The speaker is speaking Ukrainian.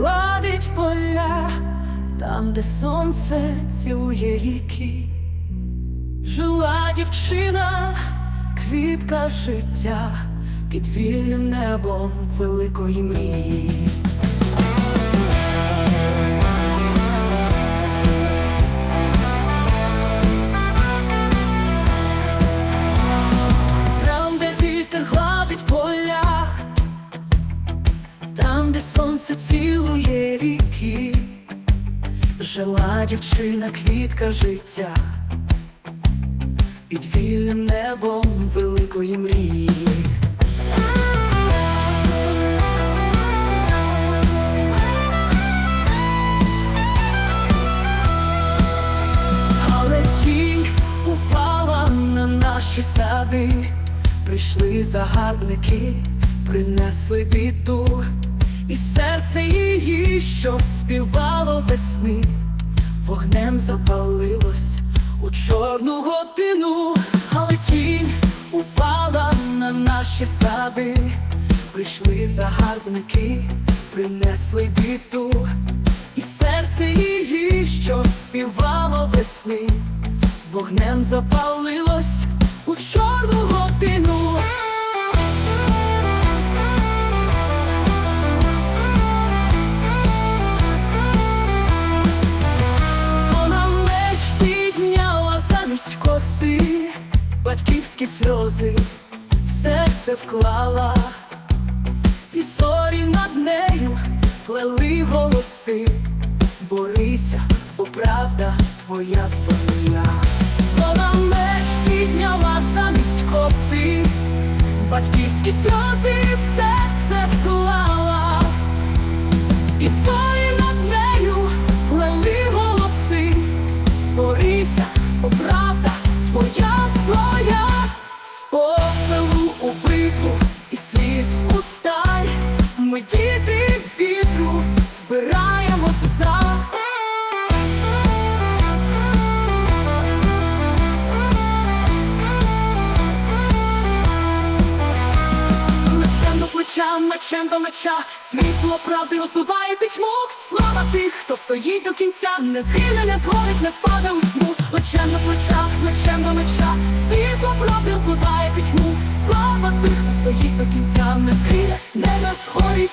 гладить поля, там, де сонце цілує ріки, жила дівчина, квітка життя під вільним небом великої мрії. Сонце цілує ріки, жила дівчина, квітка життя. Під вільним небом великої мрії. Але тінь упала на наші сади, прийшли загарбники, принесли біду, і серце її, що співало весни, вогнем запалилось у чорну годину, але тінь упала на наші сади, прийшли загарбники, принесли біду. І серце її, що співало весни, вогнем запалилось батьківські сльози в серце вклала, і зорі над нею плели голоси. Борися, бо правда твоя зброя. Вона меч підняла замість коси, батьківські сльози в серце вклала, і зорі вітру збираємося за. Мечем до плеча, мечем до меча, світло правди розбиває пітьму. Слава тих, хто стоїть до кінця, не згине, не згорить, не впаде у тьму. Мечем до плеча, мечем до меча, світло правди розбиває пітьму. Слава тих, хто стоїть до кінця, не згине, не згорить,